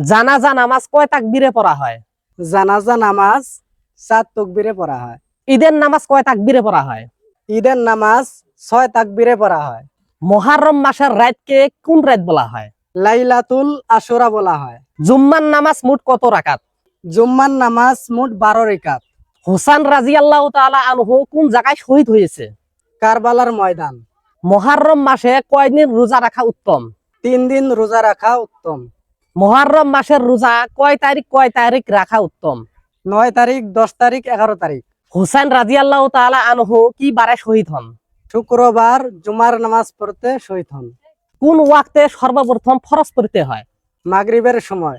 জানাজা নামাজ কয় তাকবীরে পড়া হয়? জানাজা নামাজ সাত তকবিরে পড়া হয়। ঈদের নামাজ কয় তাকবীরে পড়া হয়? ঈদের নামাজ ছয় তাকবিরে পড়া হয়। মহারম মাসের রাতকে কোন রাত বলা হয়? লাইলাতুল আশুরা বলা হয়। জুম্মান নামাজ মোট কত রাকাত? জুম্মান নামাজ মোট বারো রেখাত। হুসান রাজি আল্লাহ তাআলা আনহু কোন জায়গায় শহীদ হয়েছে? কারবালার ময়দান। মহারম মাসে কয়দিন রোজা রাখা উত্তম? তিন দিন রোজা রাখা উত্তম। মহারম মাসের রোজা কয় তারিখ কয় তারিখ রাখা উত্তম? নয় তারিখ দশ তারিখ এগারো তারিখ। হুসাইন রাজি আল্লাহ আনহু কি বারে শহীদ হন? শুক্রবার জুমার নামাজ পড়তে শহীদ হন। কোন ওয়াক্তে সর্বপ্রথম ফরজ পড়তে হয়? মাগরিবের সময়।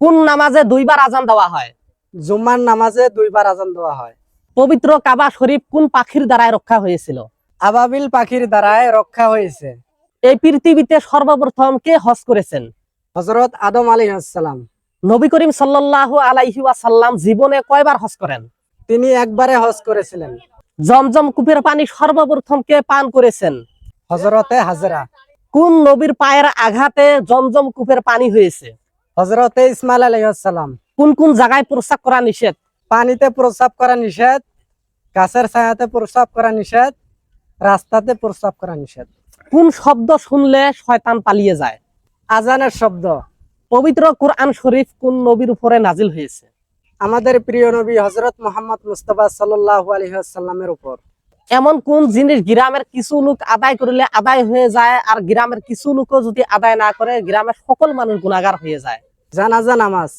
কোন নামাজে দুইবার আজান দেওয়া হয়? জুম্মার নামাজে দুইবার আজান দেওয়া হয়। পবিত্র কাবা শরীফ কোন পাখির দ্বারায় রক্ষা হয়েছিল? আবাবিল পাখির দ্বারায় রক্ষা হয়েছে। এই পৃথিবীতে সর্বপ্রথম কে হজ করেছেন? হজরত আদম আলী আসসালাম নবী করিম সাল্লাল্লাহু আলাইহি ওয়াসাল্লাম জীবনে কয়বার হজ করেন? তিনি একবারে হজ করেছিলেন। জমজম কূপের পানি সর্বপ্রথম কে পান করেছেন? হজরতে হাজরা। কোন নবীর পায়ের আঘাতে জমজম কূপের পানি হয়েছে? হজরতে ইসমাইল আলাইসাল্লাম কোন কোন জায়গায় প্রস্রাব করা নিষেধ? পানিতে প্রস্রাব করা নিষেধ গাছের ছায়াতে প্রস্রাব করা নিষেধ রাস্তাতে প্রস্রাব করা নিষেধ। কোন শব্দ শুনলে শয়তান পালিয়ে যায়? আজানের শব্দ। পবিত্র কোরআন শরীফ কোন নবীর উপরে নাজিল হয়েছে? আমাদের প্রিয় নবী হজরত মোহাম্মদ মুস্তফা সাল্লাল্লাহু আলাইহি ওয়াসাল্লামের উপর। এমন কোন জিনিস গ্রামের কিছু লোক আদায় করলে আদায় হয়ে যায় আর গ্রামের কিছু লোকও যদি আদায় না করে গ্রামের সকল মানুষ গুণাগার হয়ে যায়? জানাজা নামাজ।